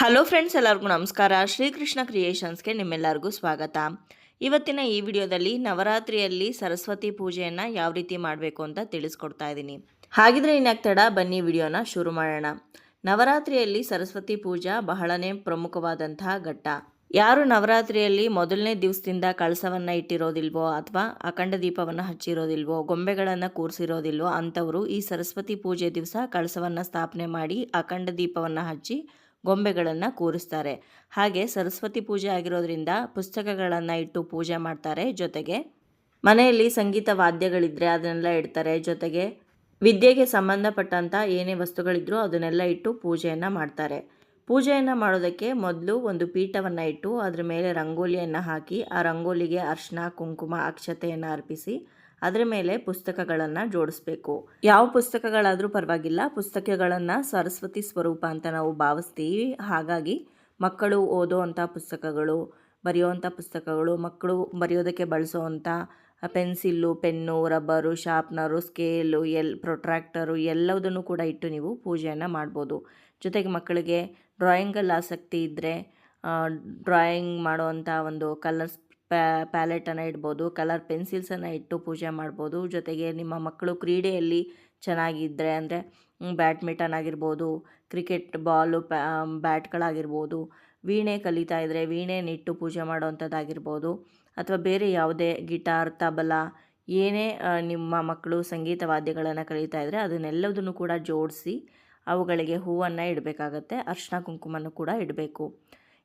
Hello friends, ಎಲ್ಲರಿಗೂ ನಮಸ್ಕಾರ. ಶ್ರೀಕೃಷ್ಣ ಕ್ರಿಯೇಷನ್ಸ್ಗೆ ನಿಮ್ಮೆಲ್ಲರಿಗೂ ಸ್ವಾಗತ. ಇವತ್ತಿನ ಈ ವಿಡಿಯೋದಲ್ಲಿ ನವರಾತ್ರಿಯಲ್ಲಿ ಸರಸ್ವತಿ ಪೂಜೆಯನ್ನು ಯಾವ ರೀತಿ ಮಾಡಬೇಕು ಅಂತ ತಿಳಿಸ್ಕೊಡ್ತಾ ಇದ್ದೀನಿ. ಹಾಗಿದ್ರೆ ತಡ ಬನ್ನಿ ವಿಡಿಯೋನ ಶುರು ಮಾಡೋಣ. ನವರಾತ್ರಿಯಲ್ಲಿ ಸರಸ್ವತಿ ಪೂಜಾ ಬಹಳನೇ ಪ್ರಮುಖವಾದಂತಹ ಘಟ್ಟ. ಯಾರು ನವರಾತ್ರಿಯಲ್ಲಿ ಮೊದಲನೇ ದಿವಸದಿಂದ ಕಳಸವನ್ನು ಇಟ್ಟಿರೋದಿಲ್ವೋ ಅಥವಾ ಅಖಂಡ ದೀಪವನ್ನು ಹಚ್ಚಿರೋದಿಲ್ವೋ, ಗೊಂಬೆಗಳನ್ನು ಕೂರಿಸಿರೋದಿಲ್ವೋ ಅಂಥವರು ಈ ಸರಸ್ವತಿ ಪೂಜೆ ದಿವಸ ಕಳಸವನ್ನು ಸ್ಥಾಪನೆ ಮಾಡಿ ಅಖಂಡ ದೀಪವನ್ನು ಹಚ್ಚಿ ಗೊಂಬೆಗಳನ್ನು ಕೂರಿಸ್ತಾರೆ. ಹಾಗೆ ಸರಸ್ವತಿ ಪೂಜೆ ಆಗಿರೋದ್ರಿಂದ ಪುಸ್ತಕಗಳನ್ನು ಇಟ್ಟು ಪೂಜೆ ಮಾಡ್ತಾರೆ. ಜೊತೆಗೆ ಮನೆಯಲ್ಲಿ ಸಂಗೀತ ವಾದ್ಯಗಳಿದ್ದರೆ ಅದನ್ನೆಲ್ಲ ಇಡ್ತಾರೆ. ಜೊತೆಗೆ ವಿದ್ಯೆಗೆ ಸಂಬಂಧಪಟ್ಟಂಥ ಏನೇ ವಸ್ತುಗಳಿದ್ರೂ ಅದನ್ನೆಲ್ಲ ಇಟ್ಟು ಪೂಜೆಯನ್ನು ಮಾಡ್ತಾರೆ. ಪೂಜೆಯನ್ನು ಮಾಡೋದಕ್ಕೆ ಮೊದಲು ಒಂದು ಪೀಠವನ್ನು ಇಟ್ಟು ಅದರ ಮೇಲೆ ರಂಗೋಲಿಯನ್ನು ಹಾಕಿ ಆ ರಂಗೋಲಿಗೆ ಅರ್ಶಿನ, ಕುಂಕುಮ, ಅಕ್ಷತೆಯನ್ನು ಅರ್ಪಿಸಿ ಅದರ ಮೇಲೆ ಪುಸ್ತಕಗಳನ್ನು ಜೋಡಿಸ್ಬೇಕು. ಯಾವ ಪುಸ್ತಕಗಳಾದರೂ ಪರವಾಗಿಲ್ಲ, ಪುಸ್ತಕಗಳನ್ನು ಸರಸ್ವತಿ ಸ್ವರೂಪ ಅಂತ ನಾವು ಭಾವಿಸ್ತೀವಿ. ಹಾಗಾಗಿ ಮಕ್ಕಳು ಓದೋ ಅಂಥ ಪುಸ್ತಕಗಳು ಬರೆಯುವಂಥ ಪುಸ್ತಕಗಳು, ಮಕ್ಕಳು ಬರೆಯೋದಕ್ಕೆ ಬಳಸೋವಂಥ pencil, pen, rubber, sharpener, scale, L, protractor ಎಲ್ಲದನ್ನು ಕೂಡ ಇಟ್ಟು ನೀವು ಪೂಜೆಯನ್ನು ಮಾಡ್ಬೋದು. ಜೊತೆಗೆ ಮಕ್ಕಳಿಗೆ ಡ್ರಾಯಿಂಗಲ್ಲಿ ಆಸಕ್ತಿ ಇದ್ದರೆ ಡ್ರಾಯಿಂಗ್ ಮಾಡುವಂಥ ಒಂದು ಕಲರ್ಸ್ ಪ್ಯಾ ಪ್ಯಾಲೆಟನ್ನು ಇಡ್ಬೋದು, ಕಲರ್ ಪೆನ್ಸಿಲ್ಸನ್ನು ಇಟ್ಟು ಪೂಜೆ ಮಾಡ್ಬೋದು. ಜೊತೆಗೆ ನಿಮ್ಮ ಮಕ್ಕಳು ಕ್ರೀಡೆಯಲ್ಲಿ ಚೆನ್ನಾಗಿದ್ದರೆ ಅಂದರೆ ಬ್ಯಾಡ್ಮಿಂಟನ್ ಆಗಿರ್ಬೋದು, ಕ್ರಿಕೆಟ್ ಬಾಲು, ಪ್ಯಾ, ಬ್ಯಾಟ್ಗಳಾಗಿರ್ಬೋದು, ವೀಣೆ ಕಲಿತಾ ಇದ್ದರೆ ವೀಣೆನಿಟ್ಟು ಪೂಜೆ ಮಾಡೋವಂಥದ್ದಾಗಿರ್ಬೋದು. ಅಥವಾ ಬೇರೆ ಯಾವುದೇ ಗಿಟಾರ್, ತಬಲ, ಏನೇ ನಿಮ್ಮ ಮಕ್ಕಳು ಸಂಗೀತ ವಾದ್ಯಗಳನ್ನು ಕಲಿತಾ ಇದ್ದರೆ ಅದನ್ನೆಲ್ಲದನ್ನು ಕೂಡ ಜೋಡಿಸಿ ಅವುಗಳಿಗೆ ಹೂವನ್ನು ಇಡಬೇಕಾಗತ್ತೆ ಅರ್ಶಿನ ಕುಂಕುಮನ್ನು ಕೂಡ ಇಡಬೇಕು.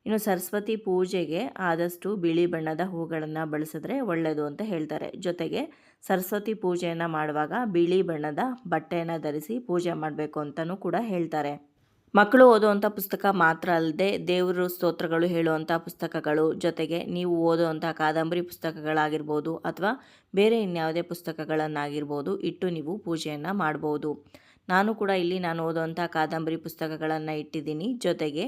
ಇನ್ನು ಸರಸ್ವತಿ ಪೂಜೆಗೆ ಆದಷ್ಟು ಬಿಳಿ ಬಣ್ಣದ ಹೂಗಳನ್ನು ಬಳಸಿದ್ರೆ ಒಳ್ಳೆಯದು ಅಂತ ಹೇಳ್ತಾರೆ. ಜೊತೆಗೆ ಸರಸ್ವತಿ ಪೂಜೆಯನ್ನು ಮಾಡುವಾಗ ಬಿಳಿ ಬಣ್ಣದ ಬಟ್ಟೆಯನ್ನು ಧರಿಸಿ ಪೂಜೆ ಮಾಡಬೇಕು ಅಂತಲೂ ಕೂಡ ಹೇಳ್ತಾರೆ. ಮಕ್ಕಳು ಓದುವಂಥ ಪುಸ್ತಕ ಮಾತ್ರ ಅಲ್ಲದೆ ದೇವರು ಸ್ತೋತ್ರಗಳು ಹೇಳುವಂಥ ಪುಸ್ತಕಗಳು, ಜೊತೆಗೆ ನೀವು ಓದುವಂಥ ಕಾದಂಬರಿ ಪುಸ್ತಕಗಳಾಗಿರ್ಬೋದು ಅಥವಾ ಬೇರೆ ಇನ್ಯಾವುದೇ ಪುಸ್ತಕಗಳನ್ನಾಗಿರ್ಬೋದು ಇಟ್ಟು ನೀವು ಪೂಜೆಯನ್ನು ಮಾಡ್ಬೋದು. ನಾನು ಕೂಡ ಇಲ್ಲಿ ನಾನು ಓದುವಂಥ ಕಾದಂಬರಿ ಪುಸ್ತಕಗಳನ್ನು ಇಟ್ಟಿದ್ದೀನಿ. ಜೊತೆಗೆ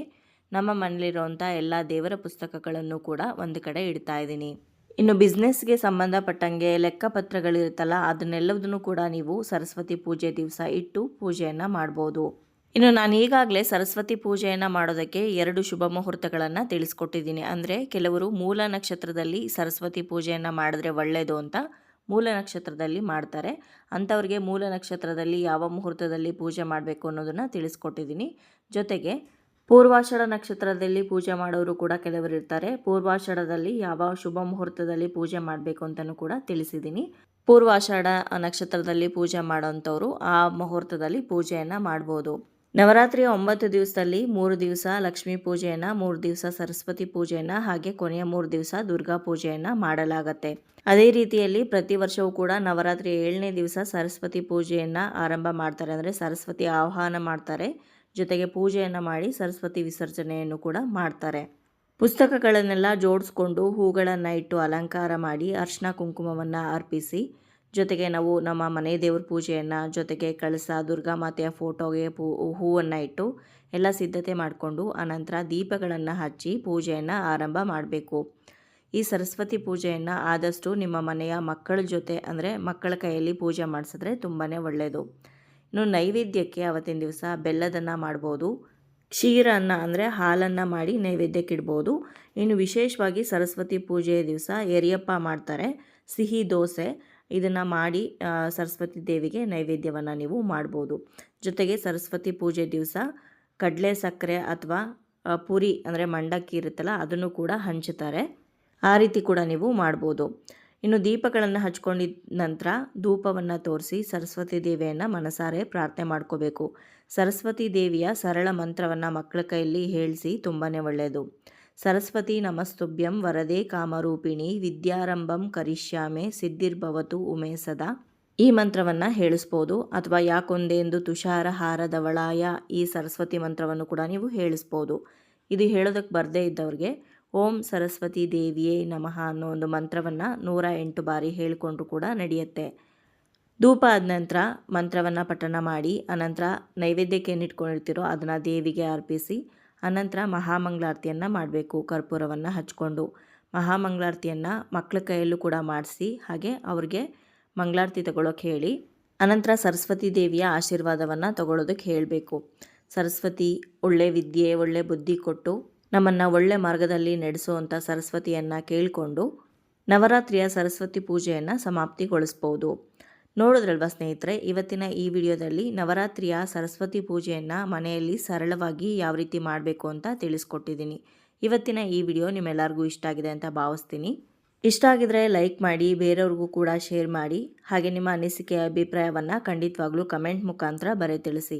ನಮ್ಮ ಮನೇಲಿರೋಂಥ ಎಲ್ಲ ದೇವರ ಪುಸ್ತಕಗಳನ್ನು ಕೂಡ ಒಂದು ಕಡೆ ಇಡ್ತಾ ಇದ್ದೀನಿ. ಇನ್ನು ಬಿಸ್ನೆಸ್ಗೆ ಸಂಬಂಧಪಟ್ಟಂಗೆ ಲೆಕ್ಕಪತ್ರಗಳಿರುತ್ತಲ್ಲ ಅದನ್ನೆಲ್ಲದನ್ನು ಕೂಡ ನೀವು ಸರಸ್ವತಿ ಪೂಜೆ ದಿವಸ ಇಟ್ಟು ಪೂಜೆಯನ್ನು ಮಾಡ್ಬೋದು. ಇನ್ನು ನಾನು ಈಗಾಗಲೇ ಸರಸ್ವತಿ ಪೂಜೆಯನ್ನು ಮಾಡೋದಕ್ಕೆ ಎರಡು ಶುಭ ಮುಹೂರ್ತಗಳನ್ನು ತಿಳಿಸ್ಕೊಟ್ಟಿದ್ದೀನಿ. ಅಂದರೆ ಕೆಲವರು ಮೂಲ ನಕ್ಷತ್ರದಲ್ಲಿ ಸರಸ್ವತಿ ಪೂಜೆಯನ್ನು ಮಾಡಿದ್ರೆ ಒಳ್ಳೆಯದು ಅಂತ ಮೂಲ ನಕ್ಷತ್ರದಲ್ಲಿ ಮಾಡ್ತಾರೆ. ಅಂಥವ್ರಿಗೆ ಮೂಲ ನಕ್ಷತ್ರದಲ್ಲಿ ಯಾವ ಮುಹೂರ್ತದಲ್ಲಿ ಪೂಜೆ ಮಾಡಬೇಕು ಅನ್ನೋದನ್ನು ತಿಳಿಸ್ಕೊಟ್ಟಿದ್ದೀನಿ. ಜೊತೆಗೆ ಪೂರ್ವಾಷಾಢ ನಕ್ಷತ್ರದಲ್ಲಿ ಪೂಜೆ ಮಾಡೋರು ಕೂಡ ಕೆಲವರು ಇರ್ತಾರೆ. ಪೂರ್ವಾಷಾಢದಲ್ಲಿ ಯಾವ ಶುಭ ಮುಹೂರ್ತದಲ್ಲಿ ಪೂಜೆ ಮಾಡಬೇಕು ಅಂತಲೂ ಕೂಡ ತಿಳಿಸಿದ್ದೀನಿ ಪೂರ್ವಾಷಾಢ ನಕ್ಷತ್ರದಲ್ಲಿ ಪೂಜೆ ಮಾಡೋಂಥವ್ರು ಆ ಮುಹೂರ್ತದಲ್ಲಿ ಪೂಜೆಯನ್ನು ಮಾಡ್ಬೋದು. ನವರಾತ್ರಿಯ ಒಂಬತ್ತು ದಿವಸದಲ್ಲಿ ಮೂರು ದಿವಸ, ಲಕ್ಷ್ಮೀ ಪೂಜೆಯನ್ನು ಮೂರು ದಿವಸ, ಸರಸ್ವತಿ ಪೂಜೆಯನ್ನು ಹಾಗೆ ಕೊನೆಯ ಮೂರು ದಿವಸ ದುರ್ಗಾ ಪೂಜೆಯನ್ನು ಮಾಡಲಾಗತ್ತೆ. ಅದೇ ರೀತಿಯಲ್ಲಿ ಪ್ರತಿ ವರ್ಷವೂ ಕೂಡ ನವರಾತ್ರಿ ಏಳನೇ ದಿವಸ ಸರಸ್ವತಿ ಪೂಜೆಯನ್ನು ಆರಂಭ ಮಾಡ್ತಾರೆ. ಅಂದರೆ ಸರಸ್ವತಿ ಆಹ್ವಾನ ಮಾಡ್ತಾರೆ. ಜೊತೆಗೆ ಪೂಜೆಯನ್ನು ಮಾಡಿ ಸರಸ್ವತಿ ವಿಸರ್ಜನೆಯನ್ನು ಕೂಡ ಮಾಡ್ತಾರೆ. ಪುಸ್ತಕಗಳನ್ನೆಲ್ಲ ಜೋಡಿಸ್ಕೊಂಡು ಹೂಗಳನ್ನು ಇಟ್ಟು ಅಲಂಕಾರ ಮಾಡಿ ಅರ್ಶಿನ ಕುಂಕುಮವನ್ನು ಅರ್ಪಿಸಿ, ಜೊತೆಗೆ ನಾವು ನಮ್ಮ ಮನೆ ದೇವ್ರ ಪೂಜೆಯನ್ನು ಜೊತೆಗೆ ಕಳಸ, ದುರ್ಗಾ ಮಾತೆಯ ಫೋಟೋಗೆ ಪೂ, ಹೂವನ್ನು ಇಟ್ಟು ಎಲ್ಲ ಸಿದ್ಧತೆ ಮಾಡಿಕೊಂಡು ಆನಂತರ ದೀಪಗಳನ್ನು ಹಚ್ಚಿ ಪೂಜೆಯನ್ನು ಆರಂಭ ಮಾಡಬೇಕು. ಈ ಸರಸ್ವತಿ ಪೂಜೆಯನ್ನು ಆದಷ್ಟು ನಿಮ್ಮ ಮನೆಯ ಮಕ್ಕಳ ಜೊತೆ, ಅಂದರೆ ಮಕ್ಕಳ ಕೈಯಲ್ಲಿ ಪೂಜೆ ಮಾಡಿಸಿದ್ರೆ ತುಂಬಾ ಒಳ್ಳೆಯದು ಇನ್ನು ನೈವೇದ್ಯಕ್ಕೆ ಅವತ್ತಿನ ದಿವಸ ಬೆಲ್ಲದನ್ನು ಮಾಡ್ಬೋದು. ಕ್ಷೀರನ್ನು ಅಂದರೆ ಹಾಲನ್ನು ಮಾಡಿ ನೈವೇದ್ಯಕ್ಕೆ ಇಡ್ಬೋದು. ಇನ್ನು ವಿಶೇಷವಾಗಿ ಸರಸ್ವತಿ ಪೂಜೆಯ ದಿವಸ ಎರಿಯಪ್ಪ ಮಾಡ್ತಾರೆ. ಸಿಹಿ ದೋಸೆ, ಇದನ್ನು ಮಾಡಿ ಸರಸ್ವತಿ ದೇವಿಗೆ ನೈವೇದ್ಯವನ್ನು ನೀವು ಮಾಡ್ಬೋದು. ಜೊತೆಗೆ ಸರಸ್ವತಿ ಪೂಜೆ ದಿವಸ ಕಡಲೆ ಸಕ್ಕರೆ ಅಥವಾ ಪುರಿ ಅಂದರೆ ಮಂಡಕ್ಕಿ ಇರುತ್ತಲ್ಲ, ಅದನ್ನು ಕೂಡ ಹಂಚುತ್ತಾರೆ. ಆ ರೀತಿ ಕೂಡ ನೀವು ಮಾಡ್ಬೋದು. ಇನ್ನು ದೀಪಗಳನ್ನು ಹಚ್ಕೊಂಡಿದ್ದ ನಂತರ ಧೂಪವನ್ನು ತೋರಿಸಿ ಸರಸ್ವತಿ ದೇವಿಯನ್ನು ಮನಸಾರೆ ಪ್ರಾರ್ಥನೆ ಮಾಡ್ಕೋಬೇಕು. ಸರಸ್ವತಿ ದೇವಿಯ ಸರಳ ಮಂತ್ರವನ್ನು ಮಕ್ಕಳ ಕೈಯಲ್ಲಿ ಹೇಳಿಸಿ ತುಂಬಾ ಒಳ್ಳೆಯದು ಸರಸ್ವತಿ ನಮಸ್ತುಭ್ಯಂ ವರದೇ ಕಾಮರೂಪಿಣಿ ವಿದ್ಯಾರಂಭಂ ಕರಿಷ್ಯಾಮೆ ಸಿದ್ಧಿರ್ಭವತು ಉಮೇ ಸದಾ. ಈ ಮಂತ್ರವನ್ನು ಹೇಳಿಸ್ಬೋದು. ಅಥವಾ ಯಾಕೊಂದೇಂದು ತುಷಾರ ಹಾರದವಳಾಯ ಈ ಸರಸ್ವತಿ ಮಂತ್ರವನ್ನು ಕೂಡ ನೀವು ಹೇಳಿಸ್ಬೋದು. ಇದು ಹೇಳೋದಕ್ಕೆ ಬರದೇ ಇದ್ದವ್ರಿಗೆ ಓಂ ಸರಸ್ವತಿ ದೇವಿಯೇ ನಮಃ ಅನ್ನೋ ಒಂದು ಮಂತ್ರವನ್ನು ನೂರ ಎಂಟು ಬಾರಿ ಹೇಳಿಕೊಂಡ್ರು ಕೂಡ ನಡೆಯುತ್ತೆ. ಧೂಪ ಆದ ನಂತರ ಮಂತ್ರವನ್ನು ಪಠಣ ಮಾಡಿ, ಅನಂತರ ನೈವೇದ್ಯಕ್ಕೆ ಏನಿಟ್ಕೊಂಡಿರ್ತೀರೋ ಅದನ್ನು ದೇವಿಗೆ ಅರ್ಪಿಸಿ, ಅನಂತರ ಮಹಾಮಂಗಳಾರತಿಯನ್ನು ಮಾಡಬೇಕು, ಕರ್ಪೂರವನ್ನು ಹಚ್ಕೊಂಡು. ಮಹಾಮಂಗಳಾರತಿಯನ್ನು ಮಕ್ಕಳ ಕೈಯಲ್ಲೂ ಕೂಡ ಮಾಡಿಸಿ, ಹಾಗೆ ಅವ್ರಿಗೆ ಮಂಗಳಾರತಿ ತಗೊಳ್ಳೋಕೆ ಹೇಳಿ, ಅನಂತರ ಸರಸ್ವತಿ ದೇವಿಯ ಆಶೀರ್ವಾದವನ್ನು ತಗೊಳ್ಳೋದಕ್ಕೆ ಹೇಳಬೇಕು. ಸರಸ್ವತಿ ಒಳ್ಳೆ ವಿದ್ಯೆ, ಒಳ್ಳೆ ಬುದ್ಧಿ ಕೊಟ್ಟು ನಮ್ಮನ್ನು ಒಳ್ಳೆ ಮಾರ್ಗದಲ್ಲಿ ನಡೆಸುವಂಥ ಸರಸ್ವತಿಯನ್ನು ಕೇಳಿಕೊಂಡು ನವರಾತ್ರಿಯ ಸರಸ್ವತಿ ಪೂಜೆಯನ್ನು ಸಮಾಪ್ತಿಗೊಳಿಸ್ಬೋದು. ನೋಡಿದ್ರಲ್ವಾ ಸ್ನೇಹಿತರೆ, ಇವತ್ತಿನ ಈ ವಿಡಿಯೋದಲ್ಲಿ ನವರಾತ್ರಿಯ ಸರಸ್ವತಿ ಪೂಜೆಯನ್ನು ಮನೆಯಲ್ಲಿ ಸರಳವಾಗಿ ಯಾವ ರೀತಿ ಮಾಡಬೇಕು ಅಂತ ತಿಳಿಸ್ಕೊಟ್ಟಿದ್ದೀನಿ. ಇವತ್ತಿನ ಈ ವಿಡಿಯೋ ನಿಮ್ಮೆಲ್ಲರಿಗೂ ಇಷ್ಟ ಆಗಿದೆ ಅಂತ ಭಾವಿಸ್ತೀನಿ. ಇಷ್ಟ ಆಗಿದ್ರೆ ಲೈಕ್ ಮಾಡಿ, ಬೇರೆಯವ್ರಿಗೂ ಕೂಡ ಶೇರ್ ಮಾಡಿ, ಹಾಗೆ ನಿಮ್ಮ ಅನಿಸಿಕೆಯ ಅಭಿಪ್ರಾಯವನ್ನು ಖಂಡಿತವಾಗ್ಲೂ ಕಮೆಂಟ್ ಮುಖಾಂತರ ಬರೆ ತಿಳಿಸಿ.